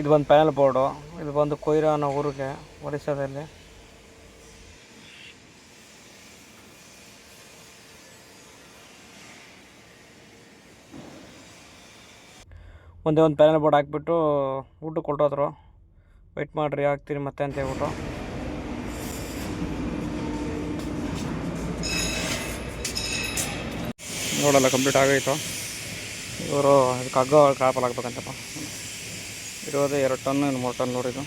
ಇದು ಒಂದು panel board ಇದು ಬಂದು ಕೊಯ್ರಾ ಅನ್ನೋ ಊರಿಗೆ ಒರಿಸ್ಸಾದಲ್ಲಿ. ಒಂದೇ ಒಂದು ಪ್ಯಾನಲ್ ಬೋರ್ಡ್ ಹಾಕ್ಬಿಟ್ಟು ಊಟಕ್ಕೆ ಕೊಟ್ಟೋದ್ರು ವೆಯ್ಟ್ ಮಾಡಿರಿ ಹಾಕ್ತೀರಿ ಮತ್ತೆ ಅಂತ ಹೇಳ್ಬಿಟ್ಟು. ನೋಡಲ್ಲ ಕಂಪ್ಲೀಟ್ ಆಗೈತು ಇವರು ಇದಕ್ಕೆ ಹಗ್ಗ ಕಾಪಲ್ ಹಾಕ್ಬೇಕಂತಪ್ಪ. ಇರೋದೇ ಎರಡು ಟನ್, ಇನ್ನು ಮೂರು ಟನ್ ನೋಡಿದ್ದು.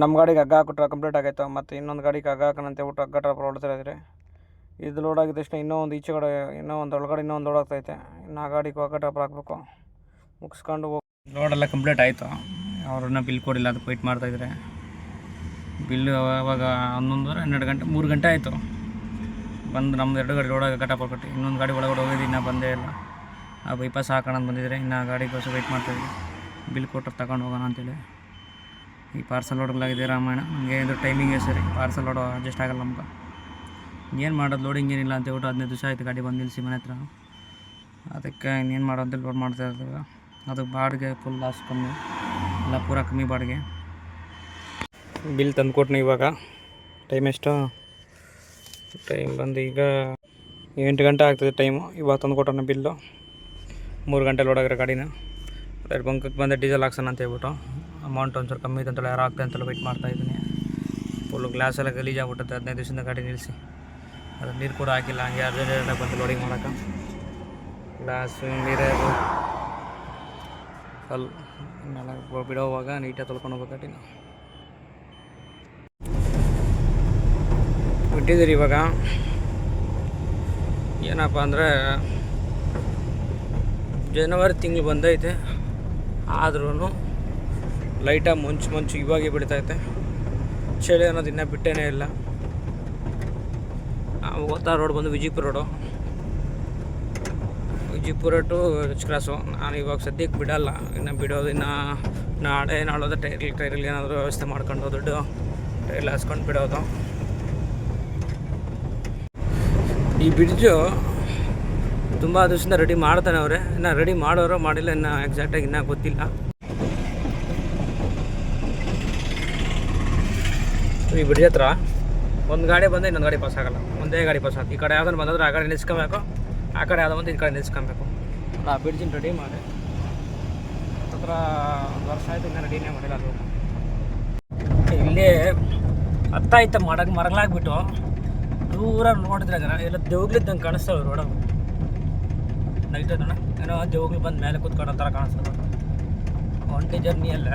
ನಮ್ಮ ಗಾಡಿಗೆ ಹಗ್ಗ ಹಾಕಿಟ್ರೆ ಕಂಪ್ಲೀಟ್ ಆಗೈತೆ, ಮತ್ತು ಇನ್ನೊಂದು ಗಾಡಿಗೆ ಹಗ್ಗ ಹಾಕೋಣಂತೆ ಊಟ ಹಗ್ಗ ಟ್ರಾಪ್ ಹೊಡ್ತಾ ಇದ್ರಿ. ಇದು ಲೋಡ್ ಆಗಿದ ತಕ್ಷಣ ಇನ್ನೂ ಒಂದು ಈಚೆ ಕಡೆ ಇನ್ನೂ ಒಂದು ಒಳಗಡೆ ಇನ್ನೂ ಒಂದು ಲೋಡ್ ಆಗ್ತೈತೆ ಇನ್ನು ಆ ಗಾಡಿಗೆ ಹಗ್ಗ ಟ್ರಾಪ್ ಹಾಕಬೇಕು. ಮುಗಿಸ್ಕೊಂಡು ಹೋಗಿ ಲೋಡೆಲ್ಲ ಕಂಪ್ಲೀಟ್ ಆಯಿತು. ಅವ್ರನ್ನ ಬಿಲ್ ಕೊಡಿಲ್ಲ ಅದಕ್ಕೆ ವೆಯ್ಟ್ ಮಾಡ್ತಾಯಿದ್ರೆ ಬಿಲ್ಲು ಅವಾಗ ಹನ್ನೊಂದುವರೆ, ಹನ್ನೆರಡು ಗಂಟೆ, ಮೂರು ಗಂಟೆ ಆಯಿತು. ಬಂದು ನಮ್ದು ಎರಡು ಗಾಡಿ ರೋಡಾಗ ಕಟಾಪ ಇನ್ನೊಂದು ಗಾಡಿ ಒಳಗಡೆ ಹೋಗಿದ್ದು, ಇನ್ನೂ ಬಂದೇ ಇಲ್ಲ. ಆ ಬೈಪಾಸ್ ಹಾಕೋಣ ಬಂದಿದ್ರೆ ಇನ್ನು ಆ ಗಾಡಿಗೋಸ್ಕರ ವೆಯ್ಟ್ ಮಾಡ್ತಾಯಿದ್ವಿ ಬಿಲ್ ಕೊಟ್ಟರೆ ತಗೊಂಡು ಹೋಗೋಣ ಅಂತೇಳಿ. ಈ ಪಾರ್ಸಲ್ ಲೋಡ್ಗಳಾಗಿದೆ ರಾಮಾಯಣ. ನಮಗೆ ಇದು ಟೈಮಿಂಗ್ ಸರಿ. ಪಾರ್ಸಲ್ ಹೊಡೋ ಅಡ್ಜಸ್ಟ್ ಆಗಲ್ಲ ನಮ್ಗೆ. ಏನು ಮಾಡೋದು? ಲೋಡಿಂಗ್ ಏನಿಲ್ಲ ಅಂತ ಹೇಳ್ಬಿಟ್ಟು ಹದಿನೈದು ದಿವಸ ಆಯಿತು ಗಾಡಿ ಬಂದು ನಿಲ್ಲಿಸಿ ಮನೆ ಹತ್ರ. ಅದಕ್ಕೆ ಇನ್ನೇನು ಮಾಡೋದು ಲೋಡ್ ಮಾಡ್ತಾ ಇರ್ತೀವಿ ಅದು ಬಾಡಿಗೆ ಫುಲ್ ಲಾಸ್ ಕಮ್ಮಿ. ಎಲ್ಲ ಪೂರ ಕಮ್ಮಿ ಬಾಡಿಗೆ. ಬಿಲ್ ತಂದು ಕೊಟ್ನಿ ಇವಾಗ. ಟೈಮ್ ಎಷ್ಟು? ಟೈಮ್ ಬಂದು ಈಗ ಎಂಟು ಗಂಟೆ ಆಗ್ತದೆ ಟೈಮು ಇವತ್ತು ತಂದು ಕೊಟ್ಟಣ ಬಿಲ್ಲು ಮೂರು ಗಂಟೆ ಲೋಡ್ ಆಗಿರೋ ಗಾಡಿನ ಅದ್ರ ಬಂಕಕ್ಕೆ ಬಂದೆ ಡೀಸೆಲ್ ಹಾಕ್ಸೋಣ ಅಂತ ಹೇಳ್ಬಿಟ್ಟು. ಅಮೌಂಟ್ ಒಂಚೂರು ಕಮ್ಮಿ ಇದೆ ಅಂತೇಳಿ ಯಾರು ಆಗ್ತದೆ ಅಂತೇಳಿ ವೆಯ್ಟ್ ಮಾಡ್ತಾ ಇದ್ದೀನಿ. ಫುಲ್ಲು ಗ್ಲಾಸ್ ಎಲ್ಲ ಗಲೀಜಾಗ್ಬಿಟ್ಟುತ್ತೆ ಹದಿನೈದು ದಿವಸದಿಂದ ಗಾಡಿ ನಿಲ್ಲಿಸಿ. ಅದು ನೀರು ಕೂಡ ಹಾಕಿಲ್ಲ. ಹಂಗೆ ಅರ್ಜೆಂಟ್ ಬಂತು ಲೋಡಿಂಗ್ ಮಾಡೋಕೆ ಗ್ಲಾಸು ನೀರೇ ಕಲ್ ಇನ್ನೆಲ್ಲ ಬ- ಬಿಡೋವಾಗ ನೀಟಾಗಿ ತೊಳ್ಕೊಂಡು ಹೋಗ್ಬೇಕು ಗಾಡಿನ. ಬಿಟ್ಟಿದ್ದೀರಿ ಇವಾಗ. ಏನಪ್ಪ ಅಂದರೆ, ಜನವರಿ ತಿಂಗಳು ಬಂದೈತೆ. ಆದ್ರೂ ಲೈಟಾಗಿ ಮುಂಚು ಮುಂಚು ಇವಾಗೆ ಬಿಡ್ತೈತೆ. ಚಳಿ ಅನ್ನೋದು ಇನ್ನೂ ಬಿಟ್ಟೇನೇ ಇಲ್ಲ. ಗೊತ್ತಾ ರೋಡ್ ಬಂದು Vijayapura road. Vijayapura to H cross ನಾನು ಇವಾಗ ಸದ್ಯಕ್ಕೆ ಬಿಡಲ್ಲ. ಇನ್ನು ಬಿಡೋದು ಇನ್ನು ನಾಳೆ ನಾಳೋದು ಟೈರ್ಲಿ ಟೈರಲ್ಲಿ ಏನಾದರೂ ವ್ಯವಸ್ಥೆ ಮಾಡ್ಕೊಂಡು ದುಡ್ಡು ಟೈರ್ಲಿ ಹಾಸ್ಕೊಂಡು ಬಿಡೋದು. ಈ ಬ್ರಿಡ್ಜು ತುಂಬ ದಿವಸದಿಂದ ರೆಡಿ ಮಾಡ್ತಾನೆ ಅವರೇ. ಇನ್ನು ರೆಡಿ ಮಾಡೋರು ಮಾಡಿಲ್ಲ, ಇನ್ನು ಎಕ್ಸಾಕ್ಟಾಗಿ ಇನ್ನೂ ಗೊತ್ತಿಲ್ಲ. ಈ ಬ್ರಿಡ್ಜ್ ಹತ್ರ ಒಂದು ಗಾಡಿ ಬಂದರೆ ಇನ್ನೊಂದು ಗಾಡಿ ಪಾಸ್ ಆಗಲ್ಲ. ಒಂದೇ ಗಾಡಿ ಪಾಸ್ ಆಗುತ್ತೆ ಈ ಕಡೆ ಯಾವ್ದನ್ನು ಬಂದರೆ ಆ ಕಡೆ ನಿಲ್ಸ್ಕೊಬೇಕು. ಆ ಕಡೆ ಯಾವ್ದೋ ಬಂದು ಈ ಕಡೆ ನಿಲ್ಸ್ಕೊಬೇಕು. ಆ ಬ್ರಿಡ್ಜಿನ ರೆಡಿ ಮಾಡಿ. ಹತ್ರ ಒಂದು ವರ್ಷ ಆಯಿತು, ಇನ್ನೂ ರೆಡಿನೇ ಮಾಡಿಲ್ಲ ಅದು. ಇಲ್ಲಿ ಹತ್ತಾಯ್ತು ಮಾಡಕ್ಕೆ ಮರಗಳಾಗ್ಬಿಟ್ಟು ದೂರ ನೋಡಿದ್ರೆ ಜನ ಎಲ್ಲ ದೇವ್ಗಳಿದ್ದಂಗೆ ಕಾಣಿಸ್ತಾವೆ ರೋಡ ನೈಟ್ ಅದಣ್ಣ ಏನೋ ದೇವ್ಗಳು ಬಂದು ಮೇಲೆ ಕೂತ್ಕೊಳ್ಳೋ ಥರ ಕಾಣಿಸ್ತದೆ ಒಂಟಿ ಜರ್ನಿಯಲ್ಲ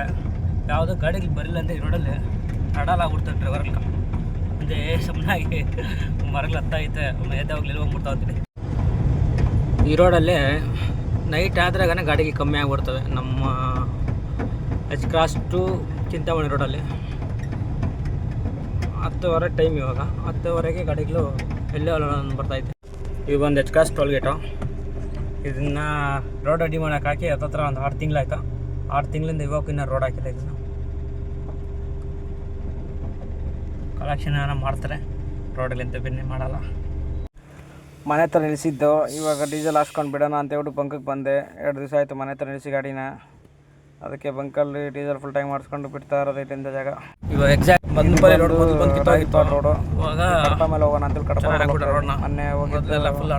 ಯಾವುದೋ ಗಾಡಿಗೆ ಬರಲಿಲ್ಲ ಅಂದರೆ ರೋಡಲ್ಲಿ ಅಡಲಾಗ್ಬಿಡ್ತಾರೆ ಡ್ರೈವರ್ಗೆ ಅದೇ ಸುಮ್ಮನಾಗಿ ಮರಗಳು ಹತ್ತೈತೆ ಎದ್ದಾಗಲಿ ಹೋಗ್ಬಿಡ್ತಾ ಹೋಗ್ತೀನಿ. ಈ ರೋಡಲ್ಲೇ ನೈಟ್ ಆದ್ರಾಗನೇ ಗಾಡಿಗೆ ಕಮ್ಮಿ ಆಗಿಬಿಡ್ತವೆ. ನಮ್ಮ ಎಚ್ ಕ್ರಾಸ್ ಟು ಚಿಂತಾಮಣಿ ರೋಡಲ್ಲಿ. ಹತ್ತುವರೆ ಟೈಮ್ ಇವಾಗ. ಹತ್ತುವರೆಗೆ ಗಾಡಿಗಳು ಎಲ್ಲೇ ಬರ್ತೈತೆ ಇದು ಬಂದು ಎಚ್ ಕಾಸ್ ಟೋಲ್ಗೇಟು ಇದನ್ನು ರೋಡ್ ರೆಡಿ ಮಾಡೋಕೆ ಹಾಕಿ ಹತ್ತತ್ರ ಒಂದು ಆರು ತಿಂಗಳಾಯ್ತು. ಆರು ತಿಂಗಳಿಂದ ಇವಾಗ ಇನ್ನೂ ರೋಡ್ ಹಾಕಿಲ್ಲ ಇದನ್ನು. ಕಲೆಕ್ಷನ್ ಏನೋ ಮಾಡ್ತಾರೆ. ರೋಡಲ್ಲಿಂದ ಬೆನ್ನೆ ಮಾಡಲ್ಲ. ಮನೆ ಹತ್ರ ನಿಲ್ಲಿಸಿದ್ದು. ಇವಾಗ ಡೀಸೆಲ್ ಹಾಕ್ಸ್ಕೊಂಡು ಬಿಡೋಣ ಅಂತ ಹೇಳ್ಬಿಟ್ಟು ಬಂಕಕ್ಕೆ ಬಂದೆ. ಎರಡು ದಿವಸ ಆಯಿತು ಮನೆ ಹತ್ರ ನಿಲ್ಲಿಸಿ ಗಾಡಿನ. ಅದಕ್ಕೆ ಬಂಕಲ್ಲಿ ಡೀಸೆಲ್ ಫುಲ್ ಟೈಮ್ ಮಾಡಿಸ್ಕೊಂಡು ಬಿಡ್ತಾ ಇರೋದು ಇಲ್ಲಿಂದ ಜಾಗ. ಇವಾಗ ಎಕ್ಸಾಕ್ಟ್ ಬಂದು ರೋಡ್ ಬಂದು ರೋಡು. ಇವಾಗ ಕಡಪ ಮೇಲೆ ಹೋಗೋಣ ಅಂತೇಳಿ ಕಡಪ ರೋಡ್ನ ಮೊನ್ನೆ ಹೋಗಿದ್ದೆಲ್ಲ ಫುಲ್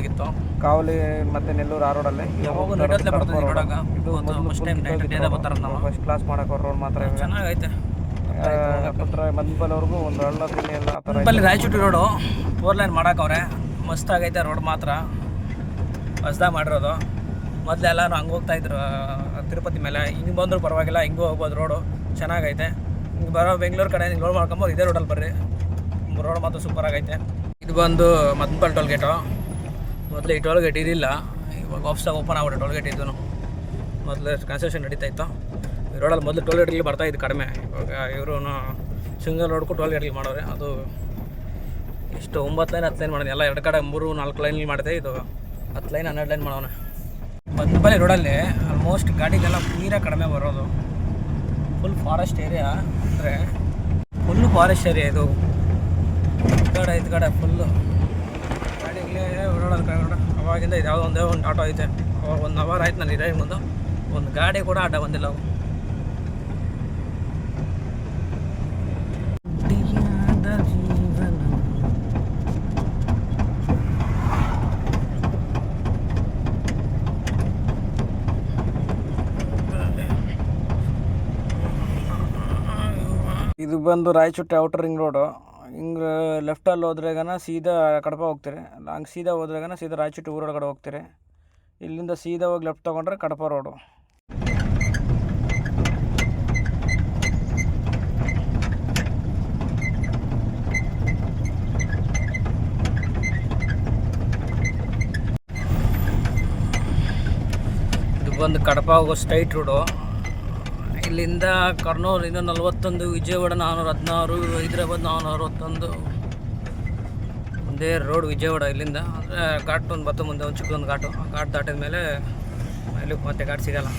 ಆಗಿತ್ತು. ಕಾವಲಿ ಮತ್ತೆ ನೆಲ್ಲೂರು ಆ ರೋಡಲ್ಲಿ ಯಾವಾಗ ನಡತ್ಲೆ ಬರ್ತದೆ ರೋಡಾಗ ಇದು ಒಂದು ಫಸ್ಟ್ ಟೈಮ್ ನೈಟ್ ಡೇದ ಬರ್ತಾರೆ ನಾವು ಫಸ್ಟ್ ಕ್ಲಾಸ್ ಮಾಡಕ್ ರೋಡ್ ಮಾತ್ರ ಚೆನ್ನಾಗೈತೆ. ಮದ್ಬಲ್ವರೆಗೂ ಒಂದು ಹಳ್ಳ ತಿಂಡಿ ಎಲ್ಲ ಆ ಥರ ರಾಯಚೂಟಿ ರೋಡು. ಫೋರ್ ಲೈನ್ ಮಾಡಾಕವ್ರೆ ಮಸ್ತ್ ಆಗೈತೆ ರೋಡ್ ಮಾತ್ರ. ಹೊಸ್ದಾಗಿ ಮಾಡಿರೋದು. ಮೊದಲೆಲ್ಲ ಹಂಗೆ ಹೋಗ್ತಾ ಇದ್ರು ತಿರುಪತಿ ಮೇಲೆ. ಹಿಂಗೆ ಬಂದರೂ ಪರವಾಗಿಲ್ಲ ಹಿಂಗೂ ಹೋಗ್ಬೋದು ರೋಡು. ಚೆನ್ನಾಗೈತೆ. ಬರೋ ಬೆಂಗಳೂರು ಕಡೆ ನೀವು ರೋಡ್ ಮಾಡ್ಕೊಂಬೋದು, ಇದೇ ರೋಡಲ್ಲಿ ಬರ್ರಿ. ರೋಡ್ ಮಾತ್ರ ಸೂಪರ್ ಆಗೈತೆ. ಇದು ಬಂದು ಮದ್ಬಲ್ ಟೋಲ್ ಗೇಟು ಮೊದಲು ಈ ಟೋಲ್ ಗೇಟ್ ಇರಲಿಲ್ಲ, ಇವಾಗ ಆಫ್ಸಾಗಿ ಓಪನ್ ಆಗ್ಬಿಟ್ಟು ಟೋಲ್ ಗೇಟ್ ಇದ್ದು ಮೊದಲು ಕನ್ಸ್ಟ್ರಕ್ಷನ್ ನಡೀತಾ ಇತ್ತು. ರೋಡಲ್ಲಿ ಮೊದಲು ಟೋಲ್ ಗೇಟ್ಗೆ ಬರ್ತಾ ಇದ್ದು ಕಡಿಮೆ. ಇವಾಗ ಇವರು ಸಿಂಗಲ್ ರೋಡ್ಗೂ ಟೋಲ್ ಗೇಟ್ಗೆ ಮಾಡೋರೆ ಅದು ಎಷ್ಟು, ಒಂಬತ್ತು ಲೈನ್ ಹತ್ತು ಲೈನ್ ಮಾಡೋದು. ಎಲ್ಲ ಎರಡು ಕಡೆ ಮೂರು, ನಾಲ್ಕು ಲೈನ್ ಮಾಡಿದೆ. ಇದು ಹತ್ತು ಲೈನ್ ಹನ್ನೆರಡು ಲೈನ್ ಮಾಡೋಣ. ಮದ್ನಪಲ್ಲಿ ರೋಡಲ್ಲಿ ಆಲ್ಮೋಸ್ಟ್ ಗಾಡಿಗೆಲ್ಲ ನೀರೇ ಕಡಿಮೆ ಬರೋದು. ಫುಲ್ ಫಾರೆಸ್ಟ್ ಏರಿಯಾ ಅಂದರೆ ಫುಲ್ಲು ಫಾರೆಸ್ಟ್ ಏರಿಯಾ ಇದು. ಕಡೆ ಇದು ಕಡೆ ಫುಲ್ಲು ಗಾಡಿಗಳೇ ಓಡಾಡೋದು ಅವಾಗಿಂದ ಇದು ಯಾವುದೋ ಒಂದೇ ಒಂದು ಆಟೋ ಐತೆ. ಅವಾಗ ಒಂದು ಅವರ್ ಆಯ್ತು ನಾನು ಇರೋ ಮುಂದೆ ಒಂದು ಗಾಡಿ ಕೂಡ ಆಟೋ ಬಂದಿಲ್ಲ ಅವು. ಇದು ಬಂದು ರಾಯಚೂಟಿ ಔಟರ್ ರಿಂಗ್ ರೋಡು ಹಿಂಗೆ ಲೆಫ್ಟಲ್ಲಿ ಹೋದ್ರೆಗನ ಸೀದಾ ಕಡಪ ಹೋಗ್ತೀರಿ. ಹಂಗೆ ಸೀದಾ ಹೋದ್ರೆಗನ ಸೀದಾ ರಾಯಚೂಟಿ ಊರೊಳಗಡೆ ಹೋಗ್ತೀರಿ. ಇಲ್ಲಿಂದ ಸೀದಾ ಹೋಗಿ ಲೆಫ್ಟ್ ತೊಗೊಂಡ್ರೆ ಕಡಪ ರೋಡು ಇದು ಬಂದು ಕಡಪ ಹೋಗೋ ಸ್ಟ್ರೈಟ್ ರೋಡು ಇಲ್ಲಿಂದ ಕರ್ನೂಲ್ ಇನ್ನೂ ನಲವತ್ತೊಂದು, ವಿಜಯವಾಡ ನಾನ್ನೂರ ಹದಿನಾರು, ಹೈದರಾಬಾದ್ ನಾನ್ನೂರ ಅರವತ್ತೊಂದು. ಒಂದೇ ರೋಡ್ ವಿಜಯವಾಡ ಇಲ್ಲಿಂದ. ಅಂದರೆ ಘಾಟ್ ಒಂದು ಬತ್ತ ಮುಂದೆ, ಒಂದು ಚಿಕ್ಕದೊಂದು ಘಾಟು. ಆ ಘಾಟ್ ದಾಟಿದ ಮೇಲೆ ಇಲ್ಲಿ ಮತ್ತೆ ಘಾಟ್ ಸಿಗಲ್ಲ.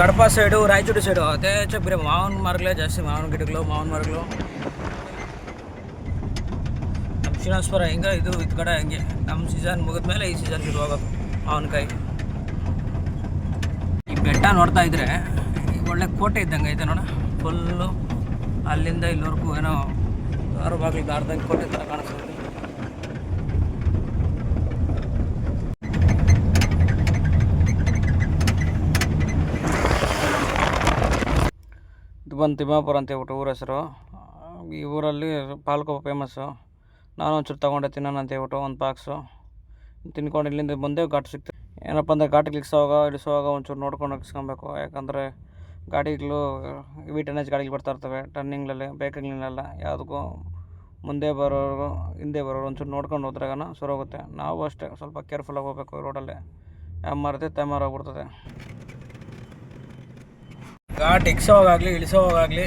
ಕಡಪ ಸೈಡು ರಾಯಚೂರು ಸೈಡು ಅದೇ ಹೆಚ್ಚು ಬರೀ ಮಾವಿನ ಮರಗಳೇ ಜಾಸ್ತಿ, ಮಾವಿನ ಗಿಡಗಳು, ಮಾವಿನ ಮರಗಳು. ನಮ್ಮ ಶ್ರೀನಿವಾಸ್ಪುರ ಹಿಂಗೆ ಇದು ಇದು ಕಡೆ ಹಂಗೆ. ನಮ್ಮ ಸೀಸನ್ ಮುಗಿದ ಮೇಲೆ ಈ ಸೀಸನ್ ಶುರು ಆಗೋದು ಮಾವಿನಕಾಯಿ. ಬೆಟ್ಟ ನೋಡ್ತಾ ಇದ್ರೆ ಒಳ್ಳೆ ಕೋಟೆ ಇದ್ದಂಗೆ ಐತೆ ನೋಡ. ಫುಲ್ಲು ಅಲ್ಲಿಂದ ಇಲ್ಲಿವರೆಗೂ ಏನೋ ಆರು ಬಾಗಿಲು ದಾರ್ದಂಗೆ ಕೋಟೆ ಥರ ಕಾಣಿಸ್ತದೆ. ಇದು ಬಂದು ತಿಮ್ಮಾಪುರ ಅಂತ ಹೇಳ್ಬಿಟ್ಟು ಊರ ಹೆಸರು. ಈ ಊರಲ್ಲಿ ಪಾಲ್ಕೋವ ಫೇಮಸ್ಸು ನಾನು ಒಂಚೂರು ತೊಗೊಂಡೆ ತಿನ್ನೋಣ ಅಂತ ಹೇಳ್ಬಿಟ್ಟು ಒಂದು ಪಾಕ್ಸು ತಿನ್ಕೊಂಡು ಇಲ್ಲಿಂದ ಮುಂದೆ ಘಾಟ್ ಸಿಗ್ತದೆ. ಏನಪ್ಪ ಅಂದರೆ ಘಾಟಿಗೆ ಇಳಿಸೋವಾಗ ಇಳಿಸೋವಾಗ ಒಂಚೂರು ನೋಡ್ಕೊಂಡು ಇಳಿಸ್ಕೊಬೇಕು ಯಾಕಂದರೆ ಗಾಡಿಗಳು ವಿ ಟೆನ್ ಎಚ್ ಗಾಡಿಗಳು ಬರ್ತಾ ಇರ್ತವೆ. ಟರ್ನಿಂಗ್ಲಲ್ಲಿ ಬೇಕರಿಗಳನ್ನೆಲ್ಲ ಯಾವುದಕ್ಕೂ ಮುಂದೆ ಬರೋರು, ಹಿಂದೆ ಬರೋರು ಒಂಚೂರು ನೋಡ್ಕೊಂಡು ಹೋದ್ರಾಗನ ಹೋಗುತ್ತೆ. ನಾವು ಅಷ್ಟೇ ಸ್ವಲ್ಪ ಕೇರ್ಫುಲ್ಲಾಗಿ ಹೋಗ್ಬೇಕು ರೋಡಲ್ಲಿ ಮರತೆ ತಮಾರ ಹೋಗ್ಬಿಡ್ತದೆ ಘಾಟ್ ಇಕ್ಸೋವಾಗಲಿ ಇಳಿಸೋವಾಗಲಿ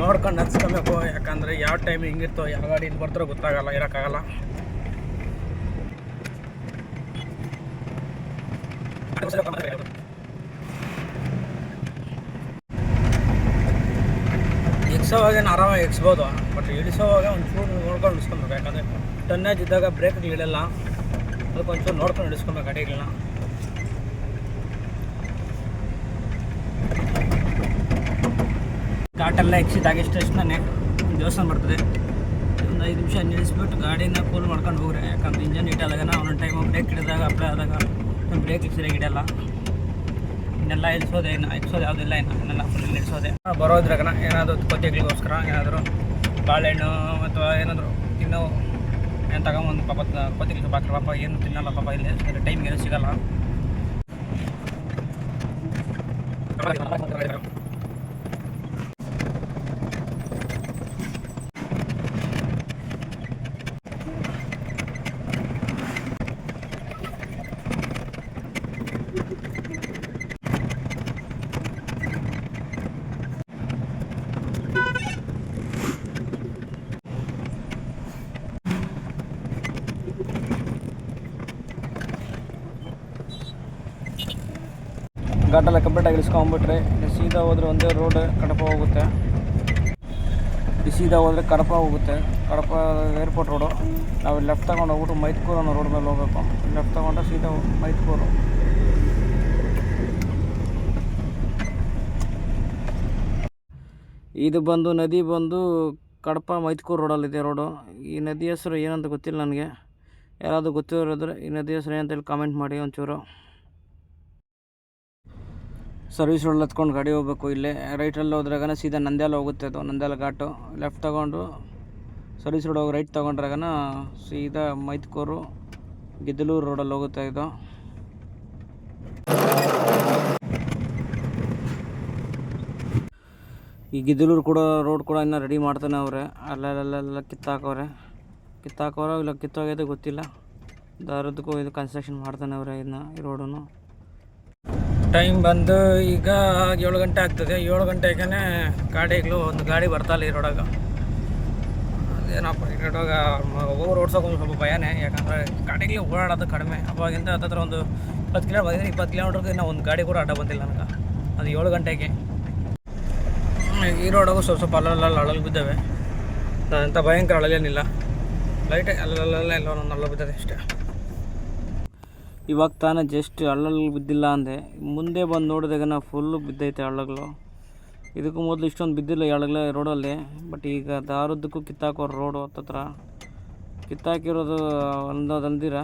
ನೋಡ್ಕೊಂಡು ಹಚ್ಕೊಬೇಕು ಯಾಕಂದರೆ ಯಾವ ಟೈಮ್ ಹಿಂಗಿರ್ತೋ, ಯಾವ ಗಾಡಿ ಬರ್ತಾರೋ ಗೊತ್ತಾಗಲ್ಲ, ಇರೋಕ್ಕಾಗಲ್ಲ. ಎಕ್ಸೋವಾಗೇನು ಆರಾಮಾಗಿ ಎಕ್ಸ್ಬೋದು? ಬಟ್ ಇಳಿಸೋವಾಗ ಚೂರು ನೋಡ್ಕೊಂಡು ಇಳಿಸ್ಕೊಬೇಕು ಯಾಕಂದರೆ ಟನ್ನೇಜ್ ಇದ್ದಾಗ ಬ್ರೇಕ್ ಇಳಿಲ್ಲ ಅದಕ್ಕೆ ಒಂಚೂರು ನೋಡ್ಕೊಂಡು ಇಳಿಸ್ಕೊಬೇಕು ಗಾಡಿಗಳನ್ನ ಘಾಟೆಲ್ಲ ಎಕ್ಸಿದಾಗಿ ತಕ್ಷಣನೇ ದೇವಸ್ಥಾನ ಬರ್ತದೆ. ಒಂದು ಐದು ನಿಮಿಷ ನಿಲ್ಲಿಸ್ಬಿಟ್ಟು ಗಾಡಿನ ಕೂಲ್ ಮಾಡ್ಕೊಂಡು ಹೋಗ್ರೆ. ಯಾಕಂದ್ರೆ ಇಂಜನ್ ಇಟ್ಟಾದಾಗ ಒಂದೊಂದು ಟೈಮ್ ಬ್ರೇಕ್ ಹಿಡಿದಾಗ, ಅಪ್ಲೈ ಆದಾಗ. ಬ್ರೇಕ್ ಸರಿಯಾಗಿ ಎಲ್ಲ ಇನ್ನೆಲ್ಲ ಇಳಿಸೋದೆ ಇನ್ನು ಯಾವುದಿಲ್ಲ ಇನ್ನು. ಇನ್ನೆಲ್ಲ ಫುಲ್ ಇಳಿಸೋದೆ ಬರೋದ್ರಾಗನ ಏನಾದರೂ ಕೊತ್ತಿಗಳಿಗೋಸ್ಕರ ಏನಾದರೂ ಬಾಳೆಹಣ್ಣು ಅಥವಾ ಏನಾದರೂ ತಿನ್ನೋ ಏನು ತಗೊಂಬಂದು ಪಾಪ ಕೊತ್ತಿಗೆ ಪಾಕ್ರ ಪಾಪ ಏನು ತಿನ್ನಲ್ಲ ಪಾಪ ಇಲ್ಲಿ. ಟೈಮ್ಗೆ ಏನು ಸಿಗಲ್ಲ. ಘಾಟೆಲ್ಲ ಕಂಪ್ಲೀಟಾಗಿ ಇಳಿಸ್ಕೊಂಬಿಟ್ರೆ ಇನ್ನು ಸೀದಾ ಹೋದ್ರೆ ಒಂದೇ ರೋಡ್ ಕಡಪ ಹೋಗುತ್ತೆ. ಸೀದಾ ಹೋದರೆ ಕಡಪ ಹೋಗುತ್ತೆ. ಕಡಪ ಏರ್ಪೋರ್ಟ್ ರೋಡು ನಾವು ಲೆಫ್ಟ್ ತಗೊಂಡು ಹೋಗ್ಬಿಟ್ಟು ಮೈತ್ಕೂರು ಅನ್ನೋ ರೋಡ್ ಮೇಲೆ ಹೋಗ್ಬೇಕು. ಲೆಫ್ಟ್ ತಗೊಂಡ್ರೆ ಸೀದಾ ಮೈತ್ಕೂರು. ಇದು ಬಂದು, ನದಿ ಬಂದು ಕಡಪ ಮೈತ್ಕೂರು ರೋಡಲ್ಲಿದೆ ರೋಡು ಈ ನದಿ ಹೆಸರು ಏನಂತ ಗೊತ್ತಿಲ್ಲ ನನಗೆ. ಯಾರಾದರೂ ಗೊತ್ತಿರೋದ್ರೆ ಈ ನದಿ ಹೆಸರು ಏನಂತ ಹೇಳಿ ಕಾಮೆಂಟ್ ಮಾಡಿ ಒಂಚೂರು. ಸರ್ವಿಸ್ ರೋಡ್ ಹತ್ಕೊಂಡು ಗಾಡಿ ಹೋಗ್ಬೇಕು ಇಲ್ಲೇ. ರೈಟಲ್ಲಿ ಹೋದ್ರಾಗನ ಸೀದಾ ನಂದ್ಯಾಲ ಹೋಗುತ್ತೆ ಅದು, ನಂದ್ಯಾಲ ಘಾಟು. ಲೆಫ್ಟ್ ತಗೊಂಡು ಸರ್ವಿಸ್ ರೋಡ್ ಹೋಗಿ ರೈಟ್ ತೊಗೊಂಡ್ರಾಗನ ಸೀದಾ ಮೈತ್ಕೂರು ಗಿದ್ದಲೂರು ರೋಡಲ್ಲಿ ಹೋಗುತ್ತೆ ಇದು. ಈ ಗಿದ್ದಲೂರು ಕೂಡ ರೋಡ್ ಕೂಡ ಇನ್ನೂ ರೆಡಿ ಮಾಡ್ತಾನೆ ಅವ್ರೆ. ಅಲ್ಲಲ್ಲೆಲ್ಲ ಕಿತ್ತಾಕವ್ರೆ. ಕಿತ್ತಾಕವ್ರೆ ಇಲ್ಲ ಕಿತ್ತೋಗೈತೆ ಗೊತ್ತಿಲ್ಲ. ದಾರದಕ್ಕೂ ಇದು ಕನ್ಸ್ಟ್ರಕ್ಷನ್ ಮಾಡ್ತಾನೆ ಅವ್ರೆ ಇದನ್ನ ಈ ರೋಡನ್ನು ಟೈಮ್ ಬಂದು ಈಗ ಏಳು ಗಂಟೆ ಆಗ್ತದೆ. ಏಳು ಗಂಟೆಗೆ ಗಾಡಿಗಳು ಒಂದು ಗಾಡಿ ಬರ್ತಾಯಿಲ್ಲ ಈ ರೋಡಾಗ ಅದೇನಪ್ಪ ಈ ರೋಡಾಗ ಓವರ್ ಓಡ್ಸೋಕೆ ಒಂದು ಸ್ವಲ್ಪ ಭಯನೇ. ಯಾಕಂದರೆ ಗಾಡಿಗಳು ಓಡಾಡೋದು ಕಡಿಮೆ. ಅವಾಗಿಂದ ಹತ್ತತ್ರ ಒಂದು ಇಪ್ಪತ್ತು ಕಿಲೋಮೀಟರ್ ಬಂದಿದ್ದೀನಿ ಇಪ್ಪತ್ತು ಕಿಲೋಮೀಟ್ರಿಗೆ ಇನ್ನೂ ಒಂದು ಗಾಡಿ ಕೂಡ ಅಡ್ಡ ಬಂದಿಲ್ಲ ನನಗೆ. ಅದು ಏಳು ಗಂಟೆಗೆ. ಈ ರೋಡಾಗೂ ಸ್ವಲ್ಪ ಸ್ವಲ್ಪ ಅಲ್ಲಲ್ಲ ಅಳಲು ಬಿದ್ದಾವೆ. ಅಂಥ ಭಯಂಕರ ಅಳಲೇನಿಲ್ಲ ಲೈಟ್ ಅಲ್ಲಲ್ಲೇ ಎಲ್ಲ ಒಂದು ಅಲ್ಲ ಬಿದ್ದಾವೆ ಅಷ್ಟೇ. ಇವಾಗ ತಾನೇ ಜಸ್ಟ್ ಹಳ್ಳಲ್ಲಿ ಬಿದ್ದಿಲ್ಲ ಅಂದೆ. ಮುಂದೆ ಬಂದು ನೋಡಿದಾಗ ನಾ ಫುಲ್ಲು ಬಿದ್ದೈತೆ ಹಳ್ಳಗಳು. ಇದಕ್ಕೂ ಮೊದಲು ಇಷ್ಟೊಂದು ಬಿದ್ದಿಲ್ಲ ಹಳ್ಳಗಳ ರೋಡಲ್ಲಿ ಬಟ್ ಈಗ ದಾರದ್ದಕ್ಕೂ ಕಿತ್ತಾಕೋರು ರೋಡು ಹತ್ತತ್ರ. ಕಿತ್ತಾಕಿರೋದು ಒಂದೊಂದಿರ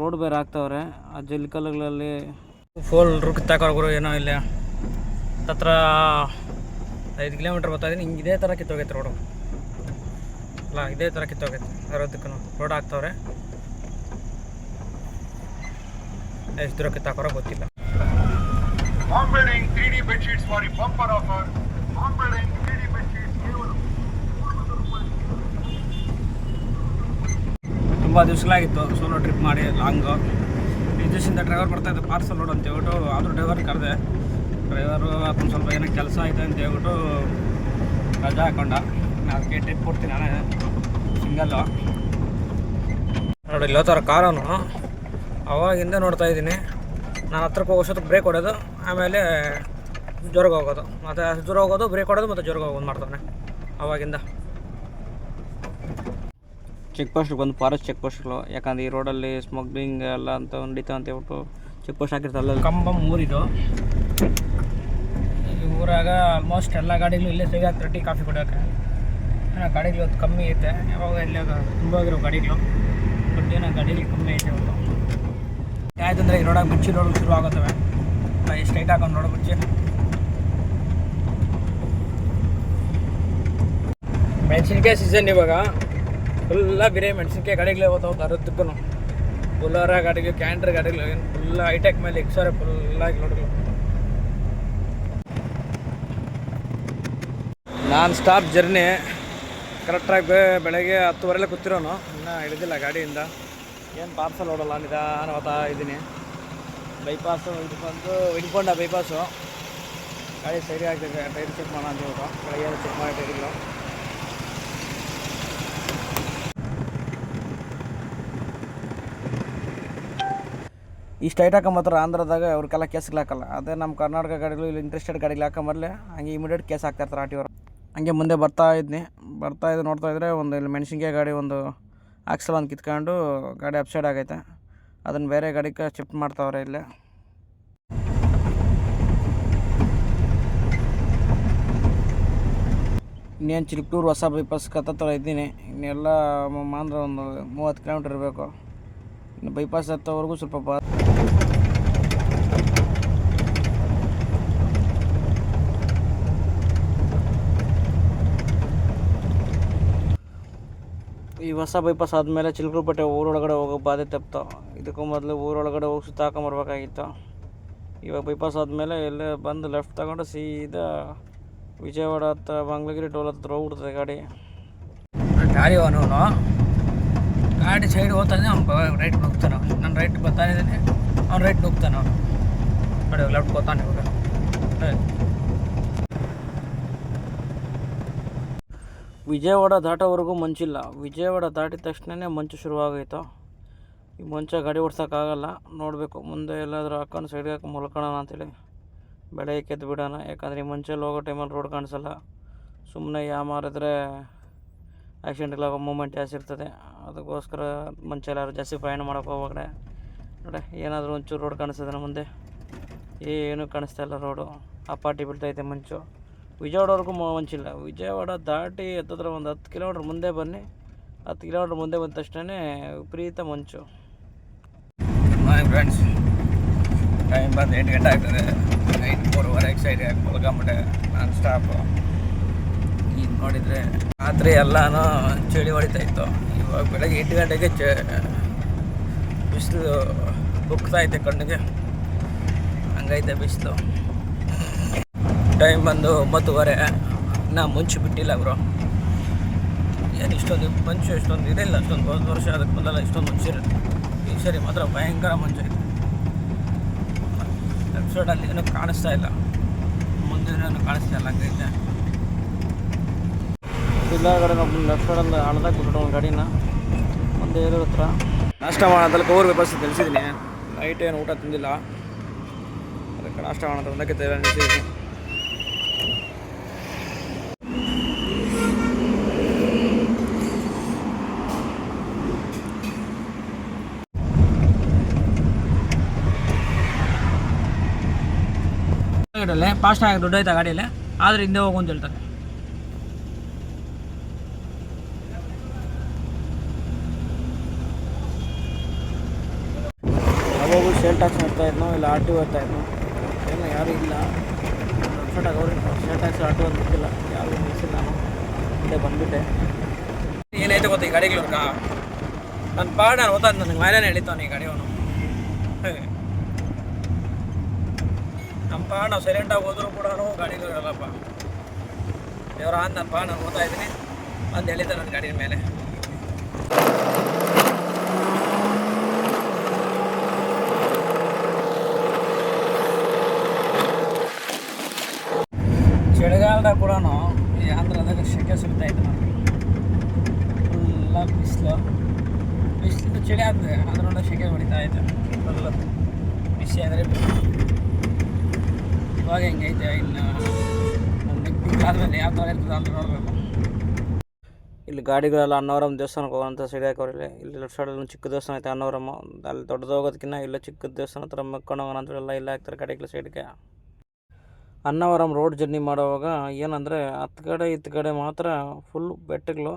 ರೋಡ್ ಬೇರೆ ಆಗ್ತಾವ್ರೆ. ಆ ಜಲ್ಲಿಕಲ್ಲುಗಳಲ್ಲಿ ಫೋಲ್ ಕಿತ್ತಾಕೋರು ಏನೋ ಇಲ್ಲ. ಹತ್ರ ಐದು ಕಿಲೋಮೀಟ್ರ್ ಬರ್ತಾಯಿದ್ದೀನಿ ಹಿಂಗೆ ಇದೇ ಥರ ಕಿತ್ತೋಗೈತೆ ರೋಡು ಅಲ್ಲ, ಇದೇ ಥರ ಕಿತ್ತೋಗೈತೆ. ಅರೋದಕ್ಕೂ ರೋಡ್ ಹಾಕ್ತವ್ರೆ 3D bed sheets ಕೇವಲ ತುಂಬ ದಿವಸಗಳಾಗಿತ್ತು ಸೋಲೋ ಟ್ರಿಪ್ ಮಾಡಿ ಲಾಂಗು ಈ ದಿವಸದಿಂದ ಡ್ರೈವರ್ ಬರ್ತಾಯಿದ್ದೆ ಪಾರ್ಸಲ್ ನೋಡು ಅಂತ ಹೇಳ್ಬಿಟ್ಟು ಆದರೂ ಡ್ರೈವರ್ ಕರೆದೆ. ಡ್ರೈವರು ಅದೊಂದು ಸ್ವಲ್ಪ ಏನೋ ಕೆಲಸ ಆಯಿತು ಅಂತ ಹೇಳ್ಬಿಟ್ಟು ರಜಾ ಹಾಕೊಂಡ. ಅದಕ್ಕೆ ಟ್ರಿಪ್ ಕೊಡ್ತೀನಿ ನಾನೇ. ಸಿಂಗಲ್ಲು ನೋಡಿ ಇಲ್ಲೋತಾರ ಥರ ಕಾರನು ಅವಾಗಿಂದ ನೋಡ್ತಾ ಇದ್ದೀನಿ. ನಾನು ಹತ್ರಕ್ಕೆ ಹೋಗೋಷ್ಟೊತ್ತಿಗೆ ಬ್ರೇಕ್ ಹೊಡೋದು ಆಮೇಲೆ ಜ್ವರಗೆ ಹೋಗೋದು. ಮತ್ತು ಜ್ವರ ಹೋಗೋದು ಬ್ರೇಕ್ ಹೊಡೋದು ಮತ್ತು ಜ್ವರಗೆ ಹೋಗೋದು ಮಾಡ್ತಾನೆ ಅವಾಗಿಂದ. ಚೆಕ್ ಪೋಸ್ಟ್ಗೆ ಬಂದು ಫಾರೆಸ್ಟ್ ಚೆಕ್ ಪೋಸ್ಟ್ಗಳು ಯಾಕಂದ್ರೆ ಈ ರೋಡಲ್ಲಿ ಸ್ಮಗ್ಲಿಂಗ್ ಎಲ್ಲ ಅಂತ ನಡೀತ ಅಂತ ಹೇಳ್ಬಿಟ್ಟು ಚೆಕ್ ಪೋಸ್ಟ್ ಹಾಕಿರ್ತಾರಲ್ಲ ಕಂಬಮ್ ಕಂಬಂ ಊರಿದು ಈ ಊರಾಗ ಆಲ್ಮೋಸ್ಟ್ ಎಲ್ಲ ಗಾಡಿಗಳು ಇಲ್ಲೇ ಸಿಗಾಕ್ತಾರೆ ಟೀ ಕಾಫಿ ಕುಡಿಯೋಕೆ. ಏನೋ ಗಾಡಿಗಳು ಕಮ್ಮಿ ಐತೆ. ಯಾವಾಗ ಇಲ್ಲೇ ತುಂಬ ಆಗಿರೋ ಗಾಡಿಗಳು. ಬಟ್ ಏನೋ ಗಾಡಿಗಳು ಕಮ್ಮಿ ಐತೆ ಇವತ್ತು. ಯಾಯ್ತಂದ್ರೆ ಈ ರೋಡಾಗ ಬಿಚ್ಚಿ ರೋಡ್ ಶುರು ಆಗುತ್ತವೆ. ಸ್ಟ್ರೈಟ್ ಹಾಕೊಂಡು ನೋಡೋ ಬಿಚ್ಚಿ. ಮೆಣಸಿನ್ಕಾಯಿ ಸೀಸನ್ ಇವಾಗ. ಫುಲ್ಲ ಬಿರಿಯ ಮೆಣಸಿನ್ಕಾಯಿ ಗಾಡಿಗಳೇ ಹೋಗ್ತಾವೆ ತರದಕ್ಕೂ ಬುಲರ ಗಾಡಿಗೆ, ಕ್ಯಾಂಟ್ರ್ ಗಾಡಿಗಳು ಏನು ಫುಲ್ ಹೈಟೆಕ್ ಮೇಲೆ ಎಕ್ಸರೆ ಫುಲ್ಲಾಗಿ ನೋಡಿಗಳು ನಾನ್ ಸ್ಟಾಪ್ ಜರ್ನಿ ಕರೆಕ್ಟಾಗಿ ಬೆಳಗ್ಗೆ ಹತ್ತುವರೆಲ್ಲ ಕೂತಿರೋನು. ಇನ್ನೂ ಹಿಡಿದಿಲ್ಲ ಗಾಡಿಯಿಂದ. ಏನು ಪಾರ್ಸಲ್ ಓಡಲ್ಲ ನಿಧಾನ ಹೋಗ್ತಾ ಇದ್ದೀನಿ. ಬೈಪಾಸು ಇದು ಬಂದು ಹಿಡ್ಕೊಂಡ ಬೈಪಾಸು ಗಾಡಿ ಸೈಡಿ ಆಗ್ತದೆ ಟೈರ್ ಚೆಕ್ ಮಾಡೋಣ ಅಂತ ಹೇಳ್ಬಿಟ್ಟು ಬೆಳಗ್ಗೆ ಚೆಕ್ ಮಾಡಿ ಟೈರ್ಗಳು ಈ ಸ್ಟೈಟ್ ಹಾಕೊಂಬತ್ತರ ಆಂಧ್ರದಾಗ ಅವ್ರಿಗೆಲ್ಲ ಕೇಸ್ಗಳು ಹಾಕಲ್ಲ. ಅದೇ ನಮ್ಮ ಕರ್ನಾಟಕ ಗಾಡಿಗಳು, ಇಲ್ಲಿ ಇಂಟ್ರೆಸ್ಟೆಡ್ ಗಾಡಿಗಳು ಹಾಕೊಂಬರ್ಲೆ ಹಂಗೆ ಇಮಿಡಿಯೇಟ್ ಕೇಸ್ ಹಾಕ್ತಾ ಇರ್ತಾರೆ ಆರ್ ಟಿ ಅವರು ಹಂಗೆ ಮುಂದೆ ಬರ್ತಾ ಇದ್ನಿ. ಬರ್ತಾ ಇದ್ದು ನೋಡ್ತಾ ಇದ್ರೆ ಒಂದು ಇಲ್ಲಿ ಮೆಣಸಿನ್ಕಾಯಿ ಗಾಡಿ ಒಂದು ಆಕ್ಸಲ್ ಒಂದು ಕಿತ್ಕೊಂಡು ಗಾಡಿ ಅಪ್ಸೈಡ್ ಆಗೈತೆ. ಅದನ್ನು ಬೇರೆ ಗಾಡಿಗೆ ಶಿಫ್ಟ್ ಮಾಡ್ತಾವ್ರೆ ಇಲ್ಲೇ. ಇನ್ನೇನು ಚಿಲ್ಕೂರು ಹೊಸ ಬೈಪಾಸ್ ಕತ್ತತ್ರ ಇದ್ದೀನಿ. ಇನ್ನೆಲ್ಲ ಮಾಂದ್ರ ಒಂದು ಮೂವತ್ತು ಕಿಲೋಮೀಟ್ರ್ ಇರಬೇಕು. ಇನ್ನು ಬೈಪಾಸ್ ಹತ್ತೋವರೆಗೂ ಸ್ವಲ್ಪ ಬಾ ಹೊಸ ಬೈಪಾಸ್ ಆದಮೇಲೆ ಚಿಲ್ಕುರುಪೇಟೆ ಊರೊಳಗಡೆ ಹೋಗೋ ಬಾಧೆ ತಪ್ಪಿತು. ಇದಕ್ಕೂ ಮೊದಲು ಊರೊಳಗಡೆ ಹೋಗಿ ಸುತ್ತಾಕೊಂಬರ್ಬೇಕಾಗಿತ್ತು ಇವಾಗ ಬೈಪಾಸ್ ಆದಮೇಲೆ ಎಲ್ಲೇ ಬಂದು ಲೆಫ್ಟ್ ತಗೊಂಡು ಸೀದಾ ವಿಜಯವಾಡ ಹತ್ರ ಮಂಗಳಗಿರಿ ಟೋಲ್ ಹತ್ರ ಹೋಗ್ಬಿಡ್ತದೆ ಗಾಡಿ. ಗಾಡಿ ಅವನು ಗಾಡಿ ಸೈಡ್ ಹೋಗ್ತಾನೆ, ಅವ್ನು ರೈಟ್ ಹೋಗ್ತಾನೆ ನಾನು ರೈಟ್ ಬರ್ತಾನಿದ್ದೀನಿ ಅವ್ನು ರೈಟ್ ಹೋಗ್ತಾನೆ ಅವನು. ನೋಡಿ ಲೆಫ್ಟ್ ಹೋಗ್ತಾನೆ ಇವಾಗ. ವಿಜಯವಾಡ ದಾಟೋವರೆಗೂ ಮಂಚಿಲ್ಲ. ವಿಜಯವಾಡ ದಾಟಿದ ತಕ್ಷಣವೇ ಮಂಚು ಶುರುವಾಗೈತು? ಈ ಮಂಚ ಗಾಡಿ ಓಡ್ಸೋಕ್ಕಾಗಲ್ಲ. ನೋಡಬೇಕು, ಮುಂದೆ ಎಲ್ಲಾದರೂ ಹಾಕೊಂಡು ಸೈಡ್ಗೆ ಹಾಕೊಂಡು ಮಲ್ಕೊಳ್ಳೋಣ ಅಂತೇಳಿ. ಬೆಳಗ್ಗೆ ಎದ್ದು ಬಿಡೋಣ. ಯಾಕಂದರೆ ಈ ಮಂಚಲ್ಲಿ ಹೋಗೋ ಟೈಮಲ್ಲಿ ರೋಡ್ ಕಾಣಿಸಲ್ಲ. ಸುಮ್ಮನೆ ಯಾ ಮಾರಿದ್ರೆ ಆಕ್ಸಿಡೆಂಟ್ಗಳಾಗೋ ಮೂಮೆಂಟ್ ಜಾಸ್ತಿ ಇರ್ತದೆ. ಅದಕ್ಕೋಸ್ಕರ ಮಂಚ ಜಾಸ್ತಿ ಪ್ರಯಾಣ ಮಾಡೋಕೆ ಹೋಗ್ಬೇಕಡೆ. ನೋಡಿ, ಏನಾದರೂ ಒಂಚೂರು ರೋಡ್ ಕಾಣಿಸ್ತದೆ ಮುಂದೆ. ಏನು ಕಾಣಿಸ್ತಾ ಇಲ್ಲ ರೋಡು ಅಪಾಟಿ ಬೀಳ್ತೈತೆ ಮಂಚು. ವಿಜಯವಾಡವರೆಗೂ ಮಂಚಿಲ್ಲ ವಿಜಯವಾಡ ದಾಟಿ ಹತ್ತತ್ರ ಒಂದು ಹತ್ತು ಕಿಲೋಮೀಟ್ರ್ ಮುಂದೆ ಬನ್ನಿ. ಹತ್ತು ಕಿಲೋಮೀಟ್ರ್ ಮುಂದೆ ಬಂದ ತಕ್ಷಣ ವಿಪರೀತ ಮಂಚು. ಫ್ರೆಂಡ್ಸ್ ಟೈಮ್ ಬಂದು ಎಂಟು ಗಂಟೆ ಆಗ್ತದೆ. ನೈಟ್ ಮೂರುವರೆಗೆ ಸೈಡ್ ಮಲ್ಕೊಂಬಿಟ್ಟೆ ನಾನ್ ಸ್ಟಾಪು ಈಗ ನೋಡಿದರೆ ರಾತ್ರಿ ಎಲ್ಲಾನು ಚಳಿ ಹೊಡಿತಾ ಇತ್ತು. ಇವಾಗ ಬೆಳಗ್ಗೆ ಎಂಟು ಗಂಟೆಗೆ ಚ ಬಿಸಿಲು ಉಕ್ತಾ ಐತೆ ಕಣ್ಣಿಗೆ. ಹಂಗೈತೆ ಬಿಸಿಲು. ಟೈಮ್ ಬಂದು ಒಂಬತ್ತುವರೆ. ನಾ ಮುಂಚೆ ಬಿಟ್ಟಿಲ್ಲ ಅವರು ಏನು ಇಷ್ಟೊಂದು ಮಂಚು ಇಷ್ಟೊಂದು ಇದಿಲ್ಲ ಅಷ್ಟೊಂದು ಒಂದು ವರ್ಷ ಅದಕ್ಕೆ ಬಂದಲ್ಲ ಇಷ್ಟೊಂದು ಮುಂಚೆ ಇರುತ್ತೆ. ಈ ಸರಿ ಮಾತ್ರ ಭಯಂಕರ ಮುಂಚೆ ಇದೆ ಎಪಿಸೋಡಲ್ಲಿ ಸೈಡಲ್ಲಿ ಏನೂ ಕಾಣಿಸ್ತಾ ಇಲ್ಲ. ಮುಂದೆ ಏನೂ ಕಾಣಿಸ್ತಾ ಇಲ್ಲ ಹಂಗೈತೆ. ಇಲ್ಲ ಕಡೆ ನಮ್ಮ ಲೆಫ್ಟ್ ಸೈಡಲ್ಲಿ ಬಿಟ್ಟು ಒಂದು ಗಾಡಿನ ಮುಂದೆ ಏರೋ ಹತ್ರ ನಾಷ್ಟ ಮಾಡೋದಲ್ಲಿ ಕವರ್ ವ್ಯವಸ್ಥೆ ತಿಳಿಸಿದ್ದೀನಿ. ನೈಟ್ ಏನು ಊಟ ತಿಂದಿಲ್ಲ. ಅದಕ್ಕೆ ನಾಷ್ಟ ಮಾಡೋದು ಒಂದಕ್ಕೆ ನಿಲ್ಸಿದ್ದೀನಿ ಗೇಟಲ್ಲೇ ಫಾಸ್ಟ್ ಆಗಿ ದುಡ್ಡು ಆಯ್ತಾ ಗಾಡಿಯಲ್ಲಿ ಆದರೆ ಹಿಂದೆ ಹೋಗು ಅಂತ ಹೇಳ್ತಾರೆ. ಅವಾಗೂ ಶೇಲ್ ಟ್ಯಾಕ್ಸ್ ಮಾಡ್ತಾ ಇದ್ನೋ ಇಲ್ಲ ಆರ್ ಟಿ ಓದ್ತಾ ಇದ್ನೋ ಏನೋ ಯಾರು ಇಲ್ಲ. ಕಂಫರ್ಟಾಗಿ ಅವ್ರಿಗೆ ಶೇಲ್ ಟ್ಯಾಕ್ಸ್ ಆರ್ ಟಿ ಗೊತ್ತಿಲ್ಲ ಯಾರು ಮಿಸ್ಸಿಲ್ಲ ನಾನು ಹಿಂದೆ ಬಂದ್ಬಿಟ್ಟೆ. ಏನಾಯ್ತು ಗೊತ್ತಾ ಈ ಗಾಡಿಗಳು ನನ್ನ ಪಾಡ್ ನಾನು ಓದ್ತಾ ನನಗೆ ಮೇಲೆ ಎಳಿತಾನೆ ಈ ಗಾಡಿಯವನು ನಮ್ಮ ಪಾಡ್ ನಾವು ಸೈಲೆಂಟಾಗಿ ಹೋದ್ರು ಕೂಡ ಗಾಡಿಗಳು ಇರಲ್ಲಪ್ಪ ದೇವರ ಅಂದ್ ನನ್ನ ಪಾಡ್ ನಾನು ಓದ್ತಾ ಇದ್ದೀನಿ. ಅಂತ ಹೇಳಿದ್ದೆ ನನ್ನ ಗಾಡಿಯ ಮೇಲೆ? ಚಳಿಗಾಲದಾಗ ಕೂಡ ಈ ಆಂಧ್ರದಾಗ ಸೆಕೆ ಸುರಿತಾ ಇತ್ತು ನನಗೆ ಫುಲ್ಲ ಬಿಸಿಲು. ಬಿಸಿಲು ಚಳಿ ಆಗ್ತದೆ. ಅದರೊಳಗೆ ಸೆಕೆ ಹೊಡಿತಾ ಐತೆ ಫುಲ್ಲು ಬಿಸಿ ಅಂದರೆ ಇವಾಗ ಹೆಂಗೈತೆ? ಇನ್ನು ನಮ್ಮ ಯಾವ ಥರ ಇರ್ತದೆ ಅಂತ ನೋಡಬೇಕು. ಇಲ್ಲಿ ಗಾಡಿಗಳೆಲ್ಲ ಅನ್ನವರಂ ದೇವಸ್ಥಾನಕ್ಕೆ ಹೋಗೋಂಥ ಸೈಡ್ ಹಾಕೋರಿಲ್ಲ ಇಲ್ಲಿ. ಲೆಫ್ಟ್ ಸೈಡಲ್ಲಿ ಚಿಕ್ಕ ದೇವಸ್ಥಾನ ಐತೆ ಅನ್ನವರಮ್ಮ ಅಲ್ಲಿ ದೊಡ್ಡದು ಹೋಗೋದಕ್ಕಿಂತ ಇಲ್ಲ ಚಿಕ್ಕ ದೇವಸ್ಥಾನ ಹತ್ರ ಮಕ್ಕೊಂಡು ಹೋಗೋಣ ಎಲ್ಲ ಇಲ್ಲ ಹಾಕ್ತಾರೆ ಗಾಡಿಗಳ ಸೈಡ್ಗೆ. ಅನ್ನವರಂ ರೋಡ್ ಜರ್ನಿ ಮಾಡುವಾಗ ಏನಂದರೆ ಹತ್ತು ಕಡೆ ಇತ್ತು ಕಡೆ ಮಾತ್ರ ಫುಲ್ ಬೆಟ್ಟಗಳು.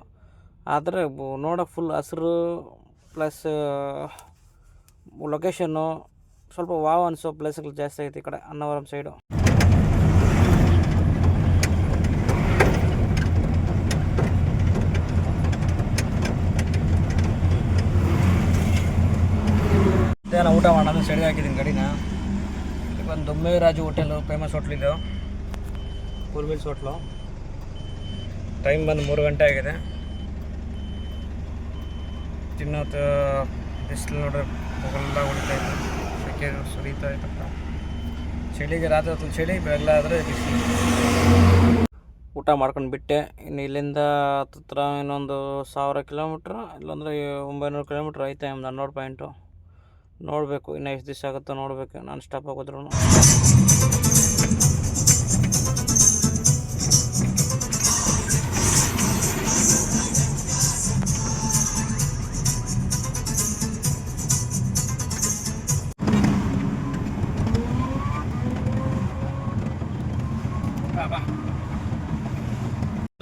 ಆದರೆ ನೋಡೋ ಫುಲ್ ಹಸಿರು ಪ್ಲಸ್ ಲೊಕೇಶನ್ನು ಸ್ವಲ್ಪ ವಾವ್ ಅನಿಸೋ ಪ್ಲೇಸ್ಗಳು ಜಾಸ್ತಿ ಐತೆ ಈ ಕಡೆ ಅನ್ನವರಂ ಸೈಡು. ಮಧ್ಯಾಹ್ನ ಊಟ ಮಾಡೋದು ಸೈಡ್ಗೆ ಹಾಕಿದ್ದೀನಿ ಗಾಡಿನ. ಬಂದು ದೊಮ್ಮೆ ರಾಜು ಹೋಟೆಲು ಫೇಮಸ್ ಹೋಟ್ಲಿದ್ದು ಫುಲ್ ವೀಲ್ಸ್ ಹೋಟ್ಲು. ಟೈಮ್ ಬಂದು ಮೂರು ಗಂಟೆ ಆಗಿದೆ. ತಿನ್ನೋದು, ಬಿಸಿಲು ನೋಡ್ರಿ ಹೊಗೆಲ್ಲ ಹೊಡಿತಾ ಸೆಕೆ ಸುರಿತಾ ಚಳಿಗೆ ರಾತ್ರಿ ಹೊತ್ತು ಚಳಿ ಬೆಳಗ್ಲ ಆದರೆ ಬಿಸಿಲು ಊಟ ಮಾಡ್ಕೊಂಡು ಬಿಟ್ಟೆ. ಇನ್ನು ಇಲ್ಲಿಂದ ಹತ್ತಿರ ಇನ್ನೊಂದು ಸಾವಿರ ಕಿಲೋಮೀಟ್ರ್, ಇಲ್ಲಾಂದರೆ ಒಂಬೈನೂರು ಕಿಲೋಮೀಟ್ರ್ ಐತೆ ಒಂದು ಹನ್ನೆರಡು ಪಾಯಿಂಟು. ನೋಡಬೇಕು, ಇನ್ನು ಎಷ್ಟು ದಿವಸ ಆಗುತ್ತೋ ನೋಡಬೇಕು. ನಾನು ಸ್ಟಾಪ್ ಆಗೋದ್ರು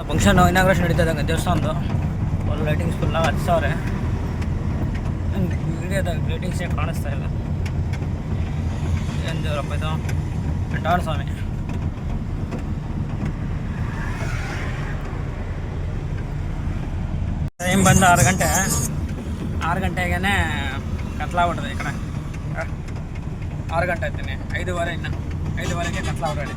ಫಂಕ್ಷನ್ ಇನಾಗ್ರೇಷನ್ ನಡೀತಾ ಇದ್ದಂಗೆ ದೇವಸ್ಥಾನದ್ದು. ಒಂದು ಲೈಟಿಂಗ್ಸ್ ಫುಲ್ ಹತ್ತು ನಂಗೆ ವಿಡಿಯೋದಾಗ ಲೈಟಿಂಗ್ಸೇ ಕಾಣಿಸ್ತಾ ಇಲ್ಲ. ಏನು ದೇವರಪ್ಪ ಇದು? ಬೆಂಟಾಳ ಸ್ವಾಮಿ. ಟೈಮ್ ಬಂದು ಆರು ಗಂಟೆ. ಆರು ಗಂಟೆಗೇ ಕತ್ಲಾಗ್ಬಿಟ್ಟದೆ ಈ ಕಡೆ. ಆರು ಗಂಟೆ ಆಯ್ತೀನಿ ಐದೂವರೆ ಇನ್ನು. ಐದುವರೆಗೆ ಕತ್ಲಾಗ್ಬಿಡಿ